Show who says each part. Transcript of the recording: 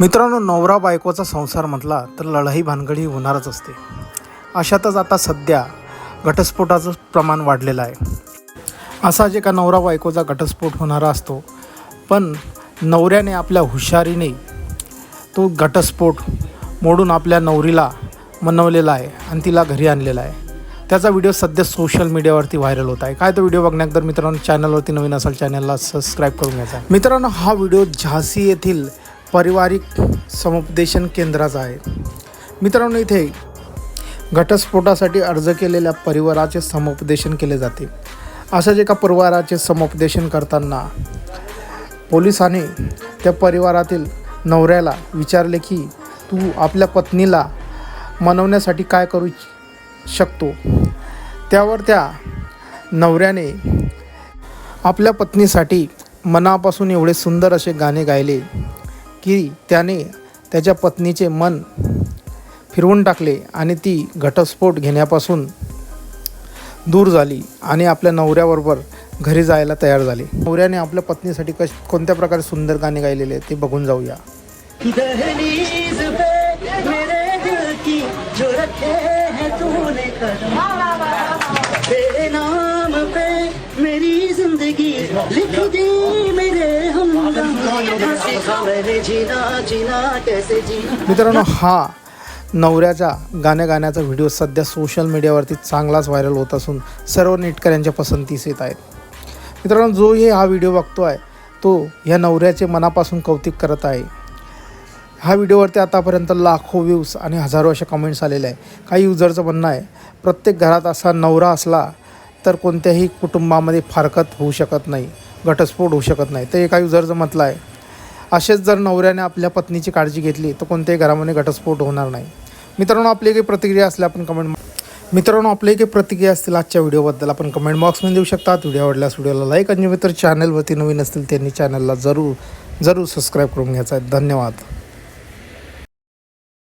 Speaker 1: मित्रांनो नवरा बायकोचा संसार म्हटला तर लढाई भानगडी होणारच असते. अशातच आता सध्या घटस्फोटाचं प्रमाण वाढलेलं आहे. असा जे का नवरा बायकोचा घटस्फोट होणारा असतो पण नवऱ्याने आपल्या हुशारीने तो घटस्फोट मोडून आपल्या नवरीला मनवलेला आहे आणि तिला घरी आणलेला आहे. त्याचा व्हिडिओ सध्या सोशल मीडियावरती व्हायरल होत आहे. काय तो व्हिडिओ बघण्यात मित्रांनो चॅनलवरती नवीन असाल चॅनलला सबस्क्राईब करून घ्यायचा मित्रांनो हा व्हिडिओ झाशी येथील पारिवारिक समुपदेशन केंद्राचा आहे. मित्रांनो इथे घटस्फोटासाठी अर्ज केलेल्या परिवाराचे समुपदेशन केले जाते. असं जे परिवाराचे समुपदेशन करताना पोलिसाने त्या परिवारातील नवऱ्याला विचारले की तू आपल्या पत्नीला मनवण्यासाठी काय करू शकतो? त्यावर त्या नवऱ्याने आपल्या पत्नीसाठी मनापासून एवढे सुंदर असे गाणे गायले. की त्याने त्याच्या पत्नीचे मन फिरवून टाकले आणि ती घटस्फोट घेण्यापासून दूर झाली आणि आपल्या नवऱ्याबरोबर घरी जायला तयार झाली. नवऱ्याने आपल्या पत्नीसाठी कश कोणत्या प्रकारे सुंदर गाणे गायलेले ते बघून जाऊया.
Speaker 2: मेरी जिंदगी लिख दी.
Speaker 1: मित्रांनो हा नवऱ्याचा गाण्या गाण्याचा व्हिडिओ सध्या सोशल मीडियावरती चांगलाच व्हायरल होत असून सर्व नेटकऱ्यांच्या पसंतीस येत आहेत. मित्रांनो जो हे हा व्हिडिओ बघतो आहे तो ह्या नवऱ्याचे मनापासून कौतुक करत आहे. हा व्हिडिओवरती आतापर्यंत लाखो व्ह्यूज आणि हजारो अशा कमेंट्स आलेले आहे काही युजरचं म्हणणं आहे प्रत्येक घरात असा नवरा असला तर कोणत्याही कुटुंबामध्ये फारकत होऊ शकत नाही घटस्फोट होऊ शकत नाही. तर एका युजरचं म्हटलं आहे असेच जर नवऱ्याने आपल्या पत्नीची काळजी घेतली तर कोणत्याही घरामध्ये घटस्फोट होणार नाही. मित्रांनो आपली काही प्रतिक्रिया असल्या आपण कमेंट मित्रांनो आपल्याही काही प्रतिक्रिया असतील आजच्या व्हिडिओबद्दल आपण कमेंट बॉक्समध्ये देऊ शकतात. व्हिडिओ आवडल्यास व्हिडिओला लाईक आणि मित्र चॅनलवरती नवीन असतील त्यांनी चॅनलला जरूर जरूर सबस्क्राईब करून घ्यायचा आहे. धन्यवाद.